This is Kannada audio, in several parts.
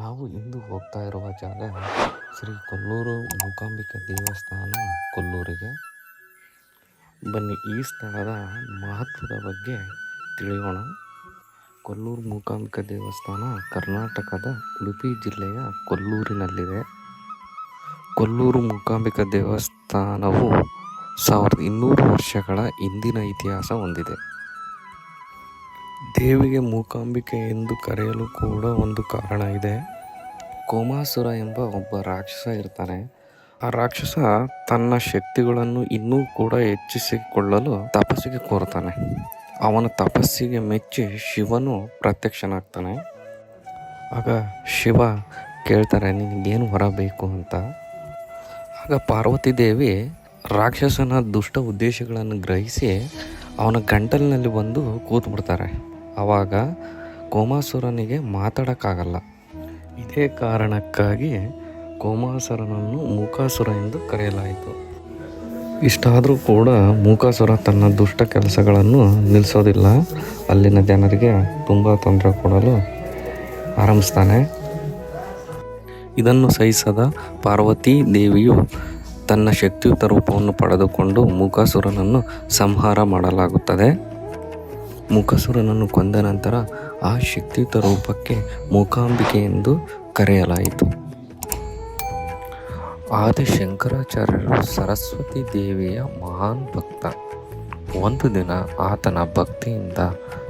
ನಾವು ಇಂದು ಹೋಗ್ತಾ ಇರುವ ಜಾಗ ಶ್ರೀ ಕೊಲ್ಲೂರು ಮೂಕಾಂಬಿಕೆ ದೇವಸ್ಥಾನ ಕೊಲ್ಲೂರಿಗೆ. ಬನ್ನಿ, ಈ ಸ್ಥಳದ ಮಹತ್ವದ ಬಗ್ಗೆ ತಿಳಿಯೋಣ. ಕೊಲ್ಲೂರು ಮೂಕಾಂಬಿಕ ದೇವಸ್ಥಾನ ಕರ್ನಾಟಕದ ಉಡುಪಿ ಜಿಲ್ಲೆಯ ಕೊಲ್ಲೂರಿನಲ್ಲಿದೆ. ಕೊಲ್ಲೂರು ಮೂಕಾಂಬಿಕಾ ದೇವಸ್ಥಾನವು ಸಾವಿರದ ಇನ್ನೂರು ವರ್ಷಗಳ ಹಿಂದಿನ ಇತಿಹಾಸ ಹೊಂದಿದೆ. ದೇವಿಗೆ ಮೂಕಾಂಬಿಕೆ ಎಂದು ಕರೆಯಲು ಕೂಡ ಒಂದು ಕಾರಣ ಇದೆ. ಕೋಮಾಸುರ ಎಂಬ ಒಬ್ಬ ರಾಕ್ಷಸ ಇರ್ತಾನೆ. ಆ ರಾಕ್ಷಸ ತನ್ನ ಶಕ್ತಿಗಳನ್ನು ಇನ್ನೂ ಕೂಡ ಹೆಚ್ಚಿಸಿಕೊಳ್ಳಲು ತಪಸ್ಸಿಗೆ ಕೋರ್ತಾನೆ. ಅವನ ತಪಸ್ಸಿಗೆ ಮೆಚ್ಚಿ ಶಿವನು ಪ್ರತ್ಯಕ್ಷನಾಗ್ತಾನೆ. ಆಗ ಶಿವ ಕೇಳ್ತಾರೆ, ನಿನಗೇನು ಹೊರ ಬೇಕು ಅಂತ? ಆಗ ಪಾರ್ವತಿ ದೇವಿ ರಾಕ್ಷಸನ ದುಷ್ಟ ಉದ್ದೇಶಗಳನ್ನು ಗ್ರಹಿಸಿ ಅವನ ಗಂಟಲಿನಲ್ಲಿ ಬಂದು ಕೂತ್ಬಿಡ್ತಾರೆ. ಆವಾಗ ಕೋಮಾಸುರನಿಗೆ ಮಾತಾಡೋಕ್ಕಾಗಲ್ಲ. ಇದೇ ಕಾರಣಕ್ಕಾಗಿ ಕೋಮಾಸುರನನ್ನು ಮೂಕಾಸುರ ಎಂದು ಕರೆಯಲಾಯಿತು. ಇಷ್ಟಾದರೂ ಕೂಡ ಮೂಕಾಸುರ ತನ್ನ ದುಷ್ಟ ಕೆಲಸಗಳನ್ನು ನಿಲ್ಲಿಸೋದಿಲ್ಲ ಅಲ್ಲಿನ ಜನರಿಗೆ ತುಂಬ ತೊಂದರೆ ಕೊಡಲು ಆರಂಭಿಸ್ತಾನೆ. ಇದನ್ನು ಸಹಿಸದ ಪಾರ್ವತಿ ದೇವಿಯು ತನ್ನ ಶಕ್ತಿಯುತ ರೂಪವನ್ನು ಪಡೆದುಕೊಂಡು ಮೂಕಾಸುರನನ್ನು ಸಂಹಾರ ಮಾಡಲಾಗುತ್ತದೆ. ಮೂಕಾಸುರನನ್ನು ಕೊಂದ ನಂತರ ಆ ಶಕ್ತಿಯುತ ರೂಪಕ್ಕೆ ಮೂಕಾಂಬಿಕೆ ಎಂದು ಕರೆಯಲಾಯಿತು. ಆದಿ ಶಂಕರಾಚಾರ್ಯರು ಸರಸ್ವತಿ ದೇವಿಯ ಮಹಾನ್ ಭಕ್ತ. ಒಂದು ದಿನ ಆತನ ಭಕ್ತಿಯಿಂದ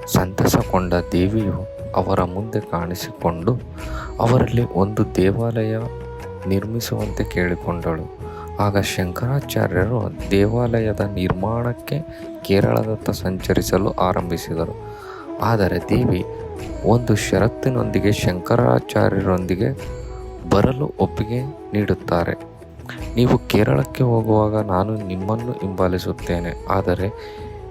ಸಂತಸಗೊಂಡ ದೇವಿಯು ಅವರ ಮುಂದೆ ಕಾಣಿಸಿಕೊಂಡು ಅವರಲ್ಲಿ ಒಂದು ದೇವಾಲಯ ನಿರ್ಮಿಸುವಂತೆ ಕೇಳಿಕೊಂಡಳು. ಆಗ ಶಂಕರಾಚಾರ್ಯರು ದೇವಾಲಯದ ನಿರ್ಮಾಣಕ್ಕೆ ಕೇರಳದತ್ತ ಸಂಚರಿಸಲು ಆರಂಭಿಸಿದರು. ಆದರೆ ದೇವಿ ಒಂದು ಷರತ್ತಿನೊಂದಿಗೆ ಶಂಕರಾಚಾರ್ಯರೊಂದಿಗೆ ಬರಲು ಒಪ್ಪಿಗೆ ನೀಡುತ್ತಾರೆ. ನೀವು ಕೇರಳಕ್ಕೆ ಹೋಗುವಾಗ ನಾನು ನಿಮ್ಮನ್ನು ಹಿಂಬಾಲಿಸುತ್ತೇನೆ. ಆದರೆ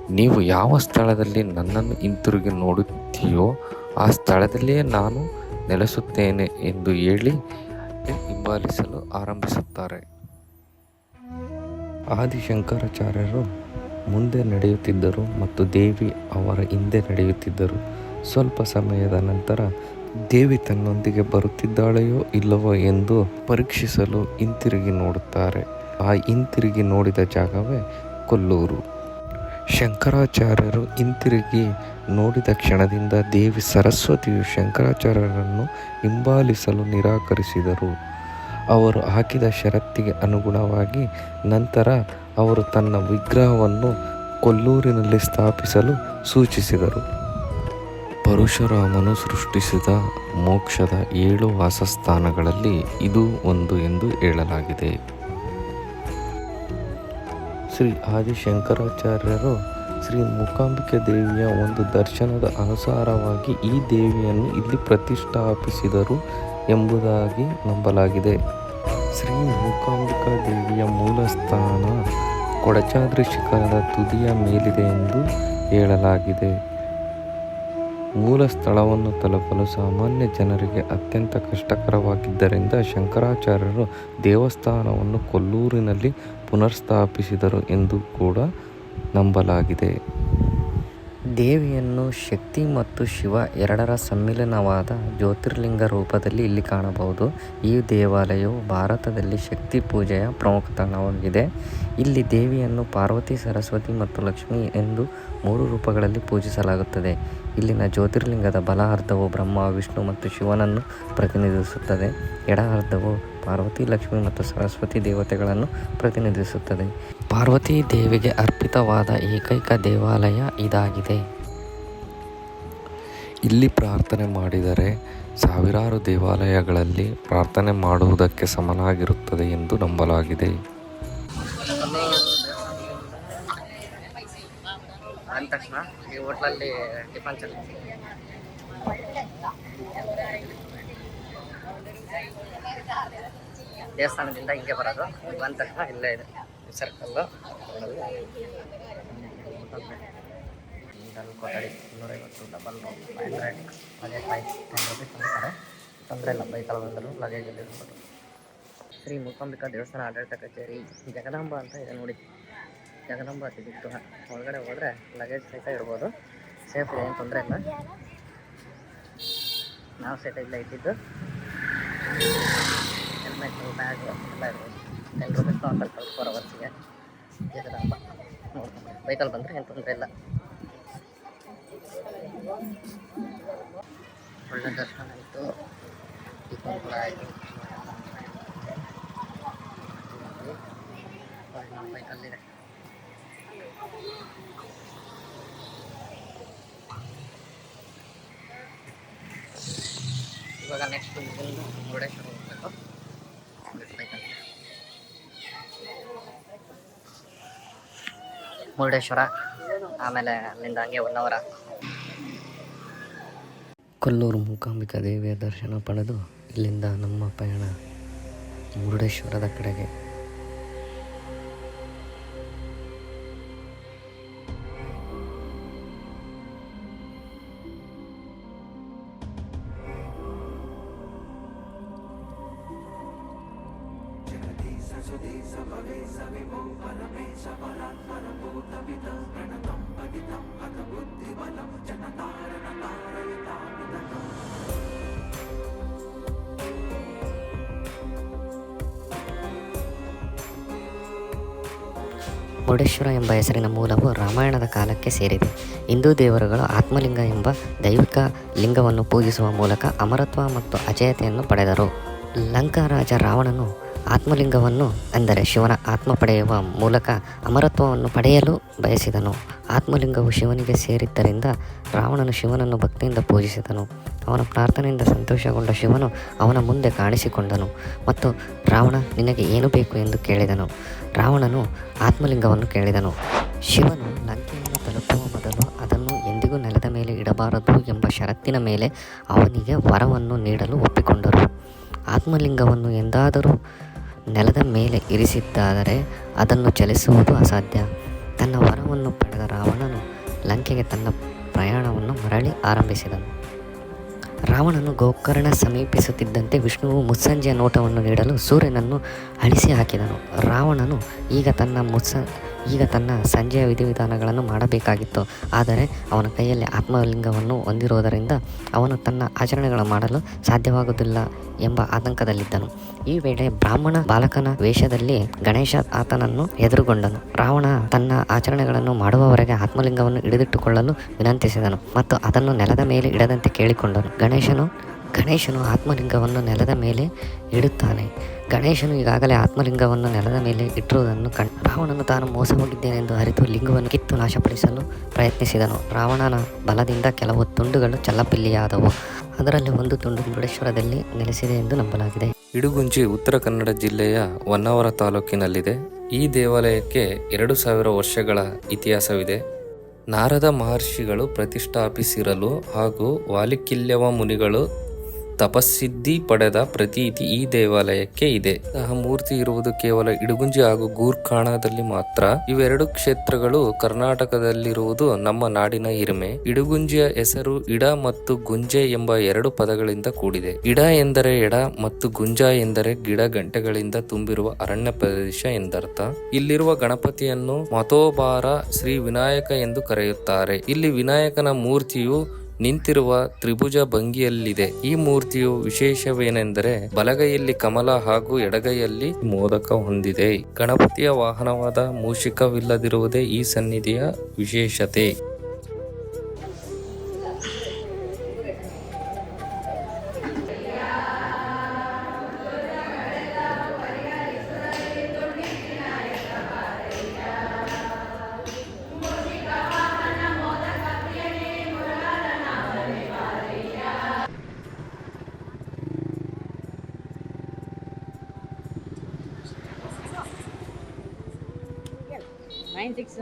ನೀವು ಯಾವ ಸ್ಥಳದಲ್ಲಿ ನನ್ನನ್ನು ಹಿಂತಿರುಗಿ ನೋಡುತ್ತೀಯೋ ಆ ಸ್ಥಳದಲ್ಲಿಯೇ ನಾನು ನೆಲೆಸುತ್ತೇನೆ ಎಂದು ಹೇಳಿ ಹಿಂಬಾಲಿಸಲು ಆರಂಭಿಸುತ್ತಾರೆ. ಆದಿಶಂಕರಾಚಾರ್ಯರು ಮುಂದೆ ನಡೆಯುತ್ತಿದ್ದರು ಮತ್ತು ದೇವಿ ಅವರ ಹಿಂದೆ ನಡೆಯುತ್ತಿದ್ದರು. ಸ್ವಲ್ಪ ಸಮಯದ ನಂತರ ದೇವಿ ತನ್ನೊಂದಿಗೆ ಬರುತ್ತಿದ್ದಾಳೆಯೋ ಇಲ್ಲವೋ ಎಂದು ಪರೀಕ್ಷಿಸಲು ಹಿಂತಿರುಗಿ ನೋಡುತ್ತಾರೆ. ಆ ಹಿಂತಿರುಗಿ ನೋಡಿದ ಜಾಗವೇ ಕೊಲ್ಲೂರು. ಶಂಕರಾಚಾರ್ಯರು ಹಿಂತಿರುಗಿ ನೋಡಿದ ಕ್ಷಣದಿಂದ ದೇವಿ ಸರಸ್ವತಿಯು ಶಂಕರಾಚಾರ್ಯರನ್ನು ಹಿಂಬಾಲಿಸಲು ನಿರಾಕರಿಸಿದರು. ಅವರು ಹಾಕಿದ ಷರತ್ತಿಗೆ ಅನುಗುಣವಾಗಿ ನಂತರ ಅವರು ತನ್ನ ವಿಗ್ರಹವನ್ನು ಕೊಲ್ಲೂರಿನಲ್ಲಿ ಸ್ಥಾಪಿಸಲು ಸೂಚಿಸಿದರು. ಪರಶುರಾಮನು ಸೃಷ್ಟಿಸಿದ ಮೋಕ್ಷದ ಏಳು ವಾಸಸ್ಥಾನಗಳಲ್ಲಿ ಇದು ಒಂದು ಎಂದು ಹೇಳಲಾಗಿದೆ. ಶ್ರೀ ಆದಿಶಂಕರಾಚಾರ್ಯರು ಶ್ರೀ ಮೂಕಾಂಬಿಕೆ ದೇವಿಯ ಒಂದು ದರ್ಶನದ ಅನುಸಾರವಾಗಿ ಈ ದೇವಿಯನ್ನು ಇಲ್ಲಿ ಪ್ರತಿಷ್ಠಾಪಿಸಿದರು ಎಂಬುದಾಗಿ ನಂಬಲಾಗಿದೆ. ಶ್ರೀ ಮೂಕಾಂಬಿಕಾ ದೇವಿಯ ಮೂಲ ಸ್ಥಾನ ಕೊಡಚಾದ್ರಿ ಶಿಖರದ ತುದಿಯ ಮೇಲಿದೆ ಎಂದು ಹೇಳಲಾಗಿದೆ. ಮೂಲ ಸ್ಥಳವನ್ನು ತಲುಪಲು ಸಾಮಾನ್ಯ ಜನರಿಗೆ ಅತ್ಯಂತ ಕಷ್ಟಕರವಾಗಿದ್ದರಿಂದ ಶಂಕರಾಚಾರ್ಯರು ದೇವಸ್ಥಾನವನ್ನು ಕೊಲ್ಲೂರಿನಲ್ಲಿ ಪುನರ್ಸ್ಥಾಪಿಸಿದರು ಎಂದು ಕೂಡ ನಂಬಲಾಗಿದೆ. ದೇವಿಯನ್ನು ಶಕ್ತಿ ಮತ್ತು ಶಿವ ಎರಡರ ಸಮ್ಮಿಲನವಾದ ಜ್ಯೋತಿರ್ಲಿಂಗ ರೂಪದಲ್ಲಿ ಇಲ್ಲಿ ಕಾಣಬಹುದು. ಈ ದೇವಾಲಯವು ಭಾರತದಲ್ಲಿ ಶಕ್ತಿ ಪೂಜೆಯ ಪ್ರಮುಖ ತಾಣವಾಗಿದೆ. ಇಲ್ಲಿ ದೇವಿಯನ್ನು ಪಾರ್ವತಿ, ಸರಸ್ವತಿ ಮತ್ತು ಲಕ್ಷ್ಮಿ ಎಂದು ಮೂರು ರೂಪಗಳಲ್ಲಿ ಪೂಜಿಸಲಾಗುತ್ತದೆ. ಇಲ್ಲಿನ ಜ್ಯೋತಿರ್ಲಿಂಗದ ಬಲ ಅರ್ಧವು ಬ್ರಹ್ಮ, ವಿಷ್ಣು ಮತ್ತು ಶಿವನನ್ನು ಪ್ರತಿನಿಧಿಸುತ್ತದೆ. ಎಡ ಅರ್ಧವು ಪಾರ್ವತಿ, ಲಕ್ಷ್ಮಿ ಮತ್ತು ಸರಸ್ವತಿ ದೇವತೆಗಳನ್ನು ಪ್ರತಿನಿಧಿಸುತ್ತದೆ. ಪಾರ್ವತಿ ದೇವಿಗೆ ಅರ್ಪಿತವಾದ ಏಕೈಕ ದೇವಾಲಯ ಇದಾಗಿದೆ. ಇಲ್ಲಿ ಪ್ರಾರ್ಥನೆ ಮಾಡಿದರೆ ಸಾವಿರಾರು ದೇವಾಲಯಗಳಲ್ಲಿ ಪ್ರಾರ್ಥನೆ ಮಾಡುವುದಕ್ಕೆ ಸಮನಾಗಿರುತ್ತದೆ ಎಂದು ನಂಬಲಾಗಿದೆ. ಈ ಹೋಟ್ಲಲ್ಲಿ ಟಿಫನ್ ಚಲ ದೇವಸ್ಥಾನದಿಂದ ಹಿಂಗೆ ಬರೋದು. ಬಂದ ತಕ್ಷಣ ಇಲ್ಲೇ ಇದೆ. ಸರ್ಕಲ್ಲು ಕೊಠಡಿ ಇನ್ನೂರೈವತ್ತು double room hundred luggage ten rupees ಅಂತಾರೆ ತೊಂದರೆ ಇಲ್ಲ ಬೈಕಲ್ಲಿ ಬಂದರು ಲಗೇಜಲ್ಲಿ ಇರ್ಬೋದು ಶ್ರೀ ಮೂಕಾಂಬಿಕಾ ದೇವಸ್ಥಾನ ಆಡಳಿತ ಕಚೇರಿ ಜಗದಾಂಬ ಅಂತ ಇದೆ ನೋಡಿ. ಜಗದಾಂಬ ಬಿಟ್ಟು ಒಳಗಡೆ ಹೋದರೆ ಲಗೇಜ್ ಸಹಿತ ಇರ್ಬೋದು. ಸೇಫ್ ಏನು ತೊಂದರೆ ಇಲ್ಲ. ನಾವು ಸಹಿತ ಇಲ್ಲ ಇದ್ದಿದ್ದು. ಹೆಲ್ಮೆಟ್ ಬ್ಯಾಗ್ ಎಲ್ಲ ಇರ್ಬೋದು. ಟೆನ್ ರುಪೀಸ್ ಫೋರ್ ಅವರ್ಸಿಗೆ ಜಗದಂಬ. ನೋಡ್ಕೊಂಡು ಬಂದರೆ ಏನು ತೊಂದರೆ ಇಲ್ಲ. ಒಳ್ಳೆ ದರ್ಶನ ಆಯಿತು. ಕೂಡ ಆಯಿತು. ಬೈಕಲ್ಲಿದೆ ಮುರುಡೇಶ್ವರ ಮುರುಡೇಶ್ವರ, ಆಮೇಲೆ ಅಲ್ಲಿಂದ ಹಂಗೆ ಒನ್ ಅವರ ಕೊಲ್ಲೂರು ಮೂಕಾಂಬಿಕಾ ದೇವಿಯ ದರ್ಶನ ಪಡೆದು ಇಲ್ಲಿಂದ ನಮ್ಮ ಪಯಣ ಮುರುಡೇಶ್ವರದ ಕಡೆಗೆ. ಮುರುಡೇಶ್ವರ ಎಂಬ ಹೆಸರಿನ ಮೂಲವು ರಾಮಾಯಣದ ಕಾಲಕ್ಕೆ ಸೇರಿದೆ. ಹಿಂದೂ ದೇವರುಗಳು ಆತ್ಮಲಿಂಗ ಎಂಬ ದೈವಿಕ ಲಿಂಗವನ್ನು ಪೂಜಿಸುವ ಮೂಲಕ ಅಮರತ್ವ ಮತ್ತು ಅಜೇಯತೆಯನ್ನು ಪಡೆದರು. ಲಂಕಾ ರಾಜ ರಾವಣನು ಆತ್ಮಲಿಂಗವನ್ನು ಅಂದರೆ ಶಿವನ ಆತ್ಮ ಪಡೆಯುವ ಮೂಲಕ ಅಮರತ್ವವನ್ನು ಪಡೆಯಲು ಬಯಸಿದನು. ಆತ್ಮಲಿಂಗವು ಶಿವನಿಗೆ ಸೇರಿದ್ದರಿಂದ ರಾವಣನು ಶಿವನನ್ನು ಭಕ್ತಿಯಿಂದ ಪೂಜಿಸಿದನು. ಅವನ ಪ್ರಾರ್ಥನೆಯಿಂದ ಸಂತೋಷಗೊಂಡ ಶಿವನು ಅವನ ಮುಂದೆ ಕಾಣಿಸಿಕೊಂಡನು ಮತ್ತು ರಾವಣ, ನಿನಗೆ ಏನು ಬೇಕು ಎಂದು ಕೇಳಿದನು. ರಾವಣನು ಆತ್ಮಲಿಂಗವನ್ನು ಕೇಳಿದನು. ಶಿವನು ಲಂಕೆಯನ್ನು ತಲುಪುವ ಮೊದಲು ಅದನ್ನು ಎಂದಿಗೂ ನೆಲದ ಮೇಲೆ ಇಡಬಾರದು ಎಂಬ ಷರತ್ತಿನ ಮೇಲೆ ಅವನಿಗೆ ವರವನ್ನು ನೀಡಲು ಒಪ್ಪಿಕೊಂಡರು. ಆತ್ಮಲಿಂಗವನ್ನು ಎಂದಾದರೂ ನೆಲದ ಮೇಲೆ ಇರಿಸಿದ್ದಾದರೆ ಅದನ್ನು ಚಲಿಸುವುದು ಅಸಾಧ್ಯ. ತನ್ನ ವರವನ್ನು ಪಡೆದ ರಾವಣನು ಲಂಕೆಗೆ ತನ್ನ ಪ್ರಯಾಣವನ್ನು ಮರಳಿ ಆರಂಭಿಸಿದನು. ರಾವಣನು ಗೋಕರ್ಣ ಸಮೀಪಿಸುತ್ತಿದ್ದಂತೆ ವಿಷ್ಣುವು ಮುತ್ಸಂಜೆಯ ನೋಟವನ್ನು ನೀಡಲು ಸೂರ್ಯನನ್ನು ಅಳಿಸಿ ಹಾಕಿದನು. ರಾವಣನು ಈಗ ತನ್ನ ಮುಸ್ಸ ಈಗ ತನ್ನ ಸಂಜೆಯ ವಿಧಿವಿಧಾನಗಳನ್ನು ಮಾಡಬೇಕಾಗಿತ್ತು. ಆದರೆ ಅವನ ಕೈಯಲ್ಲಿ ಆತ್ಮಲಿಂಗವನ್ನು ಹೊಂದಿರುವುದರಿಂದ ಅವನು ತನ್ನ ಆಚರಣೆಗಳು ಮಾಡಲು ಸಾಧ್ಯವಾಗುವುದಿಲ್ಲ ಎಂಬ ಆತಂಕದಲ್ಲಿದ್ದನು. ಈ ವೇಳೆ ಬ್ರಾಹ್ಮಣ ಬಾಲಕನ ವೇಷದಲ್ಲಿ ಗಣೇಶ ಆತನನ್ನು ಎದುರುಗೊಂಡನು. ರಾವಣ ತನ್ನ ಆಚರಣೆಗಳನ್ನು ಮಾಡುವವರೆಗೆ ಆತ್ಮಲಿಂಗವನ್ನು ಹಿಡಿದಿಟ್ಟುಕೊಳ್ಳಲು ವಿನಂತಿಸಿದನು ಮತ್ತು ಅದನ್ನು ನೆಲದ ಮೇಲೆ ಇಡದಂತೆ ಕೇಳಿಕೊಂಡನು. ಗಣೇಶನು ಗಣೇಶನು ಆತ್ಮಲಿಂಗವನ್ನು ನೆಲದ ಮೇಲೆ ಇಡುತ್ತಾನೆ. ಗಣೇಶನು ಈಗಾಗಲೇ ಆತ್ಮಲಿಂಗವನ್ನು ನೆಲದ ಮೇಲೆ ಇಟ್ಟಿರುವುದನ್ನು ಕಂಡು ರಾವಣನು ತಾನು ಮೋಸ ಹೋಗಿದ್ದೇನೆಂದು ಅರಿತು ಲಿಂಗವನ್ನು ಕಿತ್ತು ನಾಶಪಡಿಸಲು ಪ್ರಯತ್ನಿಸಿದನು. ರಾವಣನ ಬಲದಿಂದ ಕೆಲವು ತುಂಡುಗಳು ಚಲ್ಲಪಿಲ್ಲಿಯಾದವು. ಅದರಲ್ಲಿ ಒಂದು ತುಂಡು ಮುರುಡೇಶ್ವರದಲ್ಲಿ ನೆಲೆಸಿದೆ ಎಂದು ನಂಬಲಾಗಿದೆ. ಇಡುಗುಂಜಿ ಉತ್ತರ ಕನ್ನಡ ಜಿಲ್ಲೆಯ ಹೊನ್ನಾವರ ತಾಲೂಕಿನಲ್ಲಿದೆ. ಈ ದೇವಾಲಯಕ್ಕೆ ಎರಡು ಸಾವಿರ ವರ್ಷಗಳ ಇತಿಹಾಸವಿದೆ. ನಾರದ ಮಹರ್ಷಿಗಳು ಪ್ರತಿಷ್ಠಾಪಿಸಿರಲು ಹಾಗೂ ವಾಲಿಕಿಲ್ಯವ ಮುನಿಗಳು ತಪಸ್ಸಿದ್ಧಿ ಪಡೆದ ಪ್ರತೀತಿ ಈ ದೇವಾಲಯಕ್ಕೆ ಇದೆ. ಆ ಮೂರ್ತಿ ಇರುವುದು ಕೇವಲ ಇಡಗುಂಜಿ ಹಾಗೂ ಗೂರ್ಖಾಣದಲ್ಲಿ ಮಾತ್ರ. ಇವೆರಡು ಕ್ಷೇತ್ರಗಳು ಕರ್ನಾಟಕದಲ್ಲಿರುವುದು ನಮ್ಮ ನಾಡಿನ ಹಿರಿಮೆ. ಇಡಗುಂಜಿಯ ಹೆಸರು ಇಡ ಮತ್ತು ಗುಂಜೆ ಎಂಬ ಎರಡು ಪದಗಳಿಂದ ಕೂಡಿದೆ. ಇಡ ಎಂದರೆ ಎಡ ಮತ್ತು ಗುಂಜ ಎಂದರೆ ಗಿಡ ಗಂಟೆಗಳಿಂದ ತುಂಬಿರುವ ಅರಣ್ಯ ಪ್ರದೇಶ ಎಂದರ್ಥ. ಇಲ್ಲಿರುವ ಗಣಪತಿಯನ್ನು ಮತೋಬಾರ ಶ್ರೀ ವಿನಾಯಕ ಎಂದು ಕರೆಯುತ್ತಾರೆ. ಇಲ್ಲಿ ವಿನಾಯಕನ ಮೂರ್ತಿಯು ನಿಂತಿರುವ ತ್ರಿಭುಜ ಭಂಗಿಯಲ್ಲಿದೆ. ಈ ಮೂರ್ತಿಯು ವಿಶೇಷವೇನೆಂದರೆ ಬಲಗೈಯಲ್ಲಿ ಕಮಲ ಹಾಗೂ ಎಡಗೈಯಲ್ಲಿ ಮೋದಕ ಹೊಂದಿದೆ. ಗಣಪತಿಯ ವಾಹನವಾದ ಮೂಷಿಕವಿಲ್ಲದಿರುವುದೇ ಈ ಸನ್ನಿಧಿಯ ವಿಶೇಷತೆ. ಸಿಕ್ಸ್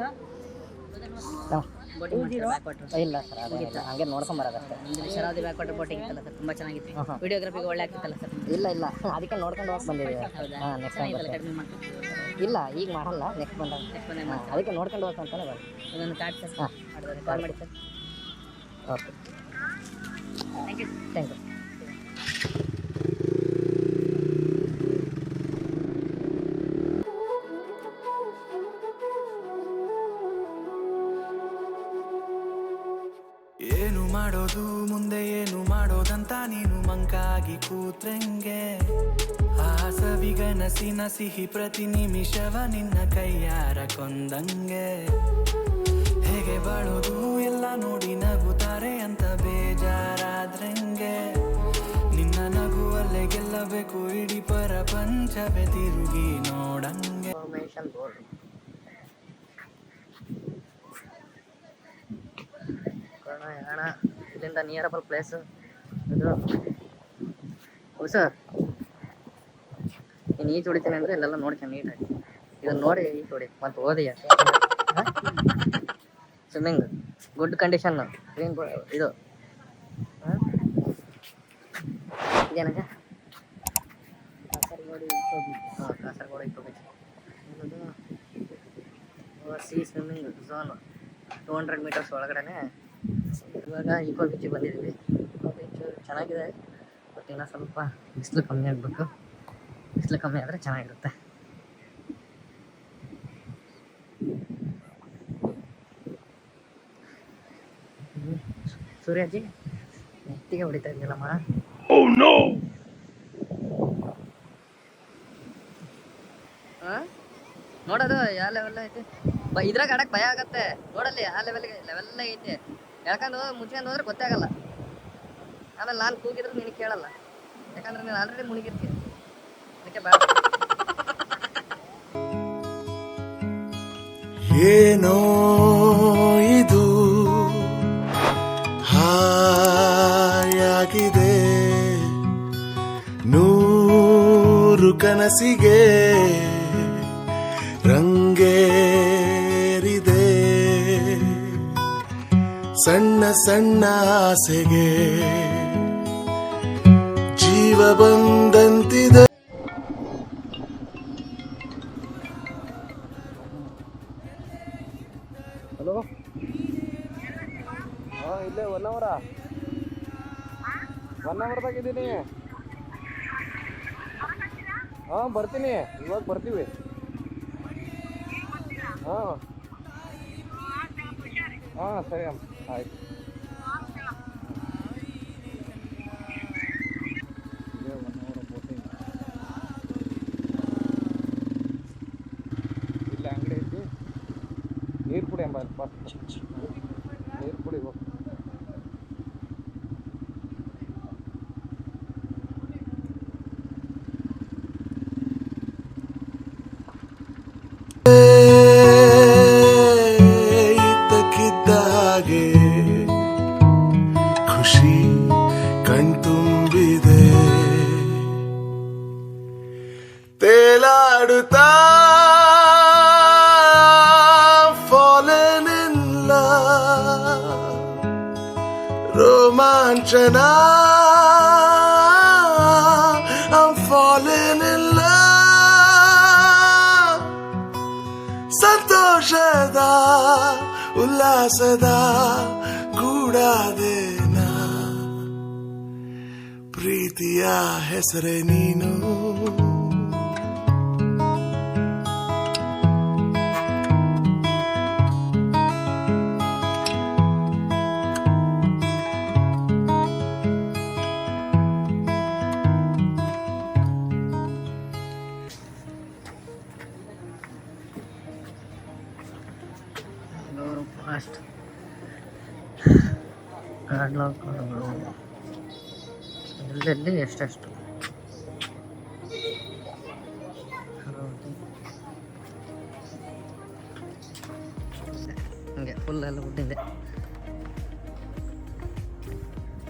ಇಲ್ಲ ಸರ್ ಅದೇ ಹಂಗೆ ನೋಡ್ಕೊಂಬರೋದಷ್ಟೇ ಶರಾವತಿ ಬ್ಯಾಕ್ ವಾಟರ್ ಬೋಟಿಂಗ್ ಇತ್ತಲ್ಲ ಸರ್ ತುಂಬಾ ಚೆನ್ನಾಗಿತ್ತು. ವಿಡಿಯೋಗ್ರಫಿಗೆ ಒಳ್ಳೆ ಆಗ್ತಿತ್ತಲ್ಲ ಸರ್ ಇಲ್ಲ ಇಲ್ಲ. ಅದಕ್ಕೆ ನೋಡ್ಕೊಂಡು ಹೋಗಿ ಬಂದಿದ್ದೀವಿ ಹಾಂ ನೆಕ್ಸ್ಟ್ ಕಡಿಮೆ ಮಾಡ್ಕೊಂಡು ಇಲ್ಲ ಈಗ ಮಾಡಲ್ಲ ನೆಕ್ಸ್ಟ್ ಬಂದಾಗ ನೆಕ್ಸ್ಟ್ ಅದಕ್ಕೆ ನೋಡ್ಕೊಂಡು ಹೋಗ್ತಾನೆ ಬರ್ ಅದೊಂದು ಕಾರ್ಡ್ ಸರ್ ಹಾ. ಕಾಲ್ ಮಾಡಿ sir. Okay. Thank you thank you ಸವಿಗನಸಿನ ಸಿಹಿ ಪ್ರತಿ ನಿಮಿಷವ ನಿನ್ನ ಕೈಯಾರ ಕೊಂದಂಗೆ. ಹೇಗೆ ಬಾಳೋದು ಎಲ್ಲ ನೋಡಿ ನಗುತ್ತಾರೆ ಅಂತ ಬೇಜಾರಾದ್ರಂಗೆ. ನಿನ್ನ ನಗುವಲ್ಲೇ ಗೆಲ್ಲಬೇಕು ಇಡೀ ಪ್ರಪಂಚವೇ ತಿರುಗಿ ನೋಡಂಗೆ. ಯಾಣ, ಇಲ್ಲಿಂದ ನಿಯರಬಲ್ ಪ್ಲೇಸ್ ಇದು ಸರ್. ನೀನು ಈಜು ಹೊಡಿತೀನಿ ಅಂದ್ರೆ ಇಲ್ಲೆಲ್ಲ ನೋಡ್ಕೊಂಡು ನೀಟಾಗಿ ಇದನ್ನ ನೋಡಿ ಈಜು ಹೊಡಿ ಮತ್ತೆ ಓದಿ ಸ್ವಿಮ್ಮಿಂಗ್. ಗುಡ್ ಕಂಡೀಷನ್ ಕ್ಲೀನ್ ಇದು. ಏನಾಗ ಕಾಸರಗೋಡು ಬೀಚ್ ಹಾಂ Kasaragod beach sea swimming zone. Two hundred metres ಒಳಗಡೆ ಇವಾಗ ಇಕೋ ಬೀಚಿಗೆ ಬಂದಿದ್ದೀವಿ ಇಕೋ ಬೀಚ್ ಚೆನ್ನಾಗಿದೆ. ಬಟ್ ಇನ್ನೂ ಸ್ವಲ್ಪ ಬಿಸಿಲು ಕಮ್ಮಿ ಆಗಬೇಕು. ಬಿಸಿಲು ಕಮ್ಮಿ ಆದರೆ ಚೆನ್ನಾಗಿರುತ್ತೆ. ಸೂರ್ಯಾಜಿ ನೆತ್ತಿಗೆ ಹೊಡಿತಾ ಇದ್ದಿಲ್ಲಮ್ಮ ಆ? ನೋಡೋದು ಯಾವ ಲೆವೆಲ್ ಐತಿ? ಇದ್ರಾಗ ಆಡಕ್ ಭಯ ಆಗತ್ತೆ. ನೋಡಲ್ಲಿ ಆ ಲೆವೆಲ್ಗೆ ಲೆವೆಲ್ ಐತೆ. ಯಾಕಂದ್ರೆ ಮುಂಚೆ ಹೋದ್ರೆ ಗೊತ್ತಾಗಲ್ಲ ಆಮೇಲೆ ನಾನು ಕೂಗಿದ್ರೆ ನಿನಗೆ ಕೇಳಲ್ಲ. ಯಾಕಂದ್ರೆ ನೀನು ಆಲ್ರೆಡಿ ಮುಳುಗಿರ್ತೀನಿ ಏನೋ ಇದು ಹಾಯಾಗಿದೆ. ನೂರು ಕನಸಿಗೆ ರಂಗೇರಿದೆ. ಸಣ್ಣ ಸಣ್ಣ ಆಸೆಗೆ ಜೀವ ಬಂದಂತಿದೆ. ಒನ್ ಅವರ್ದಾಗ ಇದ್ದೀನಿ ಹಾಂ ಬರ್ತೀನಿ ಇವಾಗ ಬರ್ತೀವಿ ಹಾಂ ಹಾಂ ಸರಿ ಅಮ್ಮ ಆಯ್ತು ಇದೇ ಒನ್ ಅವರ್ ಬೋಟಿಂಗ್ ಇಲ್ಲ ಅಂಗಡಿ ಐತಿ ನೀರು ಕುಡಿ ತೇಲಾಡುತ್ತಾ fallen in love ರೋಮಾಂಚನ I'm falling in love ಸಂತೋಷದ ಉಲ್ಲಾಸದ ಗೂಡಾದೇನ ಪ್ರೀತಿಯ ಹೆಸರೇ ನೀನು ಕಾಡ್ಲಾಕಗಳು ಎಲ್ಲೆಲ್ಲಿ ಎಷ್ಟೆಷ್ಟು ಹೌದು. ಹಿಂಗೆ ಫುಲ್ ಎಲ್ಲ ಬಿಟ್ಟಿದೆ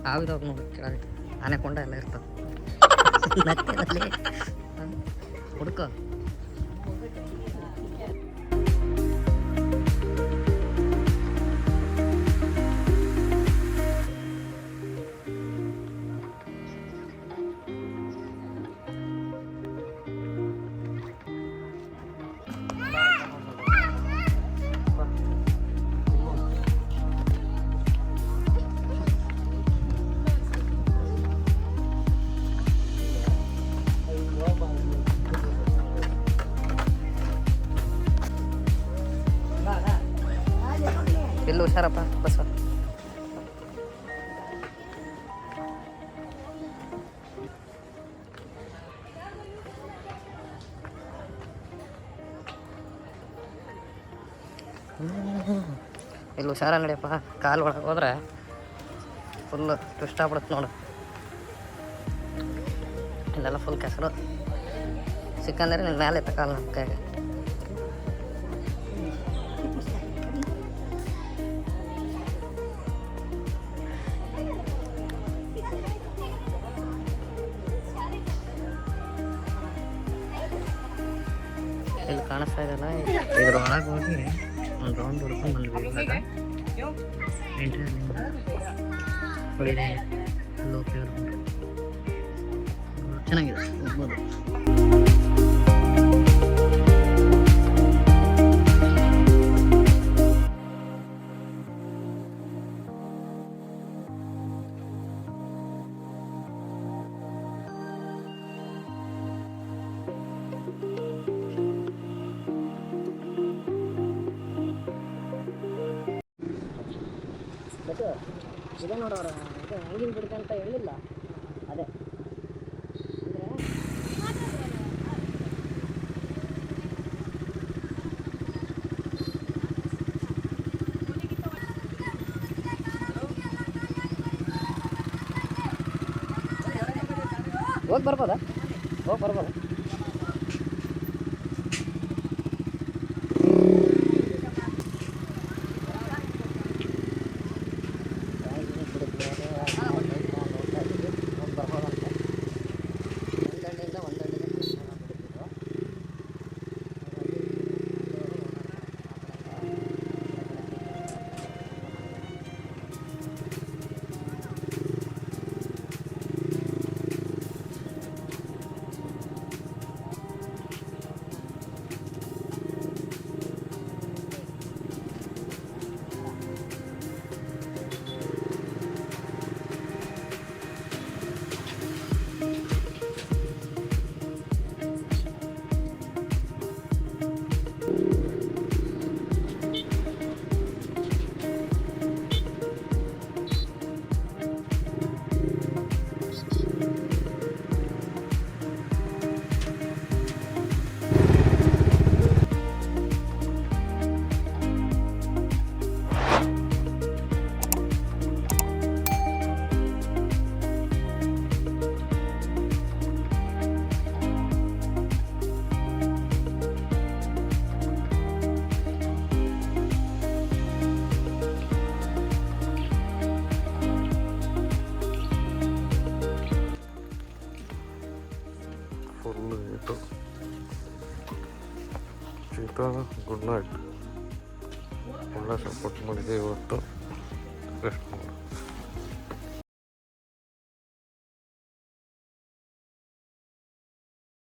ಆವಿದಾಗ ನೋಡಿ ಕೆಳಗೆ ಆನೆಕೊಂಡ ಎಲ್ಲ ಇರ್ತದೆ ನಕ್ಕದಲ್ಲಿ ಹುಡ್ಕೋ ಹುಷಾರಪ್ಪ ಬಸವ. ಇಲ್ಲಿ ಹುಷಾರ ನಡಿಯಪ್ಪ, ಕಾಲು ಒಳಗೆ ಹೋದ್ರೆ ಫುಲ್ ಟ್ವಿಸ್ಟ್ ಆಗ್ಬಿಡುತ್ತೆ ನೋಡು. ಇಲ್ಲೆಲ್ಲ ಫುಲ್ ಕೆಸರು. ಸಿಕ್ಕಂದ್ರೆ ನಿನ್ನ ಮೇಲೆ ಎತ್ತ ಕಾಲು ನಮ್ಮ ಕೈಗೆ. ಕಾಣಿಸ್ತಾ ಇದೆಯಲ್ಲ ಇದ್ರ ಒಳಗೆ ಹೋಗಿ ಒಂದು ರೌಂಡ್ ಹೊಡ್ಕೊಂಡು ಬಂದ್ವಿ ಇವಾಗ ಎಂಟ್ರಿ ಹೊಳಿದೆ ಅಲ್ಲಿ ಹೋಗ್ತೀವಿ ಚೆನ್ನಾಗಿದೆ ಇದೆ ನೋಡೋರು. ಇದು ಹೆಂಗಿನ ಬಿಡ್ತೆ ಅಂತ ಹೇಳಿಲ್ಲ. ಅದೇ. ಹೋಗಿ ಬರ್ಬೋದಾ? ಹೋಗಿ ಬರ್ಬೋದಾ? वाटतं गुड नाईट. मला सपोर्टमध्ये वाटतं